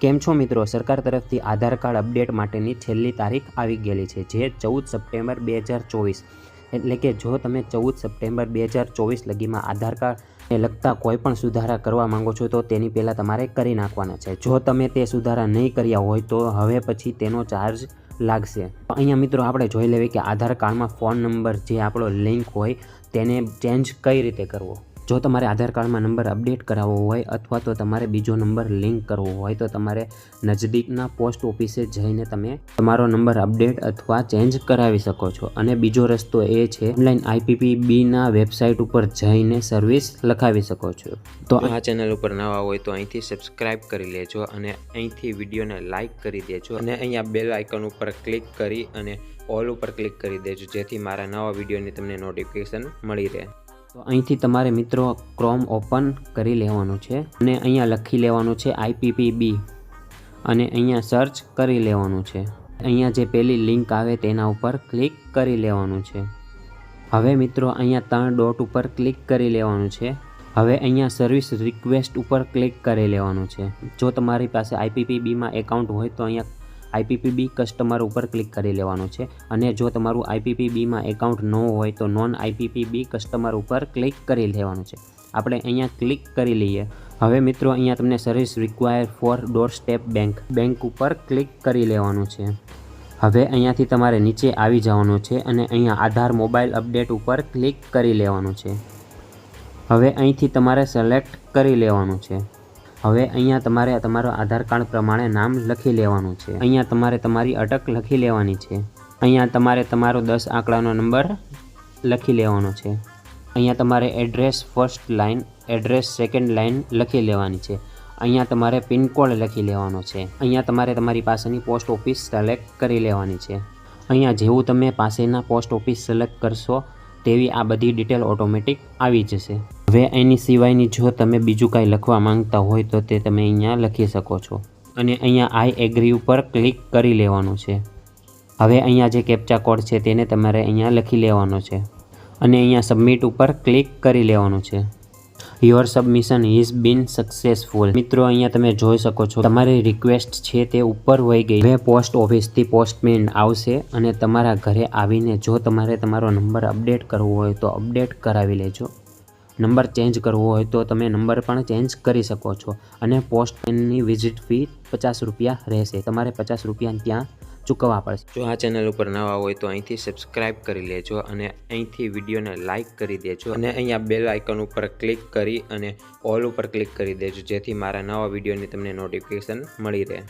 કેમ છો મિત્રો? સરકાર તરફથી આધાર કાર્ડ અપડેટ માટેની છેલ્લી તારીખ આવી ગયેલી છે, જે ચૌદ સપ્ટેમ્બર બે હજાર ચોવીસ. એટલે કે જો તમે ચૌદ સપ્ટેમ્બર બે હજાર ચોવીસ લગીમાં આધાર કાર્ડને લગતા કોઈ પણ સુધારા કરવા માંગો છો, તો તેની પહેલાં તમારે કરી નાખવાના છે. જો તમે તે સુધારા નહીં કર્યા હોય, તો હવે પછી તેનો ચાર્જ લાગશે. અહીંયા મિત્રો આપણે જોઈ લેવી કે આધાર કાર્ડમાં ફોન નંબર જે આપણો લિંક હોય, તેને ચેન્જ કઈ રીતે કરવો? જો તમારે આધાર કાર્ડમાં નંબર અપડેટ કરાવવો હોય અથવા તો તમારે બીજો નંબર લિંક કરવો હોય, તો તમારે નજદીકના પોસ્ટ ઓફિસે જઈને તમે તમારો નંબર અપડેટ અથવા ચેન્જ કરાવી શકો છો. અને બીજો રસ્તો એ છે, ઓનલાઈન આઈપીપી બીના વેબસાઇટ ઉપર જઈને સર્વિસ લખાવી શકો છો. તો આ ચેનલ ઉપર નવા હોય તો અહીંથી સબસ્ક્રાઇબ કરી લેજો અને અહીંથી વિડીયોને લાઇક કરી દેજો. અને અહીંયા બેલ આઇકન ઉપર ક્લિક કરી અને ઓલ ઉપર ક્લિક કરી દેજો, જેથી મારા નવા વિડીયોની તમને નોટિફિકેશન મળી રહે. તો અહીંથી તમારે મિત્રો ક્રોમ ઓપન કરી લેવાનું છે અને અહીંયા લખી લેવાનું છે આઈપીપીબી અને અહીંયા સર્ચ કરી લેવાનું છે. અહીંયા જે પેલી લિંક આવે તેના ઉપર ક્લિક કરી લેવાનું છે. હવે મિત્રો અહીંયા ત્રણ ડોટ ઉપર ક્લિક કરી લેવાનું છે. હવે અહીંયા સર્વિસ રિક્વેસ્ટ ઉપર ક્લિક કરી લેવાનું છે. જો તમારી પાસે આઈપીપીબીમાં એકાઉન્ટ હોય તો અહીંયા આઈપીપીબી કસ્ટમર ઉપર ક્લિક કરી લેવાનું છે. અને જો તમારું આઈપીપીબીમાં એકાઉન્ટ ન હોય તો નોન આઈપીપીબી કસ્ટમર ઉપર ક્લિક કરી લેવાનું છે. આપણે અહીંયા ક્લિક કરી લઈએ. હવે મિત્રો, અહીંયા તમને service require for doorstep bank bank ઉપર ક્લિક કરી લેવાનું છે. હવે અહીંયાથી તમારે નીચે આવી જવાનું છે અને અહીંયા આધાર મોબાઈલ અપડેટ ઉપર ક્લિક કરી લેવાનું છે. હવે અહીંથી તમારે સિલેક્ટ કરી લેવાનું છે. હવે અહીંયા તમારે તમારો આધાર કાર્ડ પ્રમાણે નામ લખી લેવાનું છે. અહીંયા તમારે તમારી અટક લખી લેવાની છે. અહીંયા તમારે તમારો દસ આંકડાનો નંબર લખી લેવાનો છે. અહીંયા તમારે address first line address second line લખી લેવાની છે. અહીંયા તમારે પિનકોડ લખી લેવાનો છે. અહીંયા તમારે તમારી પાસેની પોસ્ટ ઓફિસ સિલેક્ટ કરી લેવાની છે. અહીંયા જેવું તમે પાસેના પોસ્ટ ઓફિસ સિલેક્ટ કરશો, તેવી આ બધી ડિટેલ ઓટોમેટિક આવી જશે. હવે એની સિવાયની જો તમે બીજું કાંઈ લખવા માંગતા હોય તો તે તમે અહીંયા લખી શકો છો. અને અહીંયા આઈ એગ્રી ઉપર ક્લિક કરી લેવાનું છે. હવે અહીંયા જે કેપ્ચા કોડ છે તેને તમારે અહીંયા લખી લેવાનો છે. અને અહીંયા સબમિટ ઉપર ક્લિક કરી લેવાનું છે. Your submission is been successful મિત્રો, અહીંયા તમે જોઈ શકો છો, તમારી રિક્વેસ્ટ છે તે ઉપર વહી ગઈ. હવે પોસ્ટ ઓફિસથી પોસ્ટમેન આવશે અને તમારા ઘરે આવીને જો તમારે તમારો નંબર અપડેટ કરવો હોય તો અપડેટ કરાવી લેજો. નંબર ચેન્જ કરવો હોય તો તમે નંબર પણ ચેન્જ કરી શકો છો. અને પોસ્ટમેનની વિઝિટ ફી પચાસ રૂપિયા રહેશે. તમારે પચાસ રૂપિયા ત્યાં ચૂકવવા પડશે. જો આ ચેનલ ઉપર નવા હોય તો અહીંથી સબસ્ક્રાઇબ કરી લેજો અને અહીંથી વિડીયોને લાઇક કરી દેજો. અને અહીંયા બેલ આઇકન ઉપર ક્લિક કરી અને ઓલ ઉપર ક્લિક કરી દેજો, જેથી મારા નવા વિડીયોની તમને નોટિફિકેશન મળી રહે.